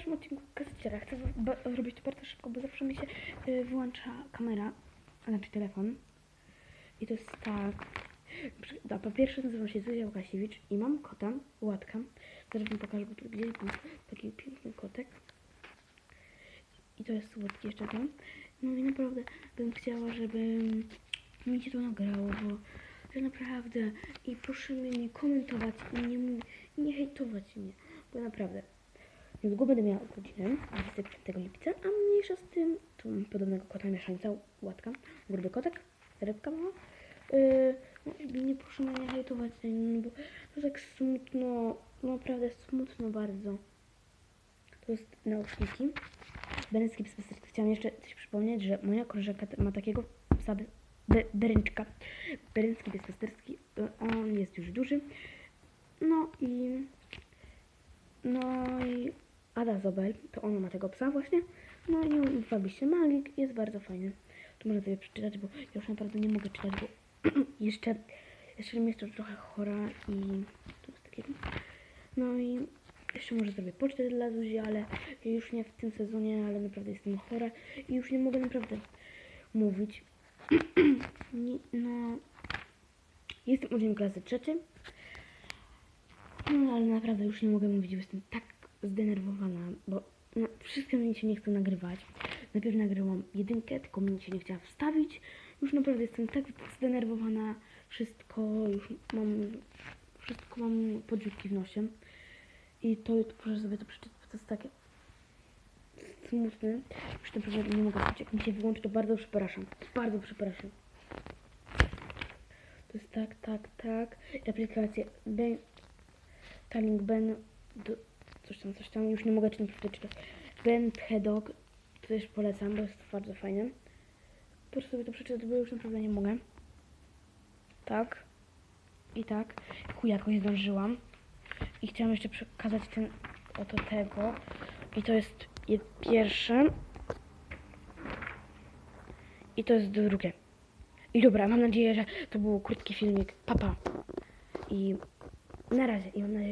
pierwszym odcinku gazetera. Chcę zrobić to bardzo szybko, bo zawsze mi się y, wyłącza kamera, znaczy telefon. I to jest tak. Przy- A po pierwsze nazywam się Zuzia Łukasiewicz i mam kota, Łatka. Zaraz wam pokażę, bo tu gdzieś był taki piękny kotek. I to jest słodki jeszcze tam. No i naprawdę bym chciała, żeby mi się to nagrało, bo że naprawdę i proszę mnie nie komentować i nie, nie hejtować mnie, bo naprawdę niedługo będę miała urodziny 25 lipca, a mniejsza z tym, tu mam podobnego kota mieszańca, łatka, gruby kotek, rybka mała. Yy, no nie proszę mnie nie hejtować, no, bo to tak smutno, no naprawdę smutno bardzo. To jest nauszniki. Beręcki bezpasterski. Chciałam jeszcze coś przypomnieć, że moja koleżanka ma takiego psa be, be, beręczka. Beręcki bezpasterski. y, On jest już duży. No i no i Ada Zobel, to ona ma tego psa właśnie. No i on wabi się Magik, jest bardzo fajny. Tu można sobie przeczytać, bo ja już naprawdę nie mogę czytać, bo jeszcze jeszcze mi jest to trochę chora i to jest takiego. No i jeszcze może zrobię pocztę dla Zuzi, ale już nie w tym sezonie, ale naprawdę jestem chora i już nie mogę naprawdę mówić. No, jestem uczniem klasy trzeciej, no ale naprawdę już nie mogę mówić, bo jestem tak zdenerwowana, bo no, wszystkie mi się nie chcą nagrywać. Najpierw nagrywam jedynkę, tylko mi się nie chciała wstawić. Już naprawdę jestem tak zdenerwowana, wszystko, już mam, wszystko mam podziurki w nosie. I to, proszę sobie to przeczytać, to jest takie smutne. Już naprawdę nie mogę mówić, jak mi się wyłączy, to bardzo przepraszam. Bardzo przepraszam. To jest tak, tak, tak. I aplikacje Ben, Taling Ben, do, coś tam, coś tam, już nie mogę czytać. Ben Hedog, też polecam, bo jest bardzo fajne. Proszę sobie to przeczytać, bo już naprawdę nie mogę. Tak. I tak. Chuj, jakoś zdążyłam. I chciałam jeszcze przekazać ten oto tego. I to jest je- pierwsze. I to jest drugie. I dobra, mam nadzieję, że to był krótki filmik. Papa. I na razie. I mam nadzieję,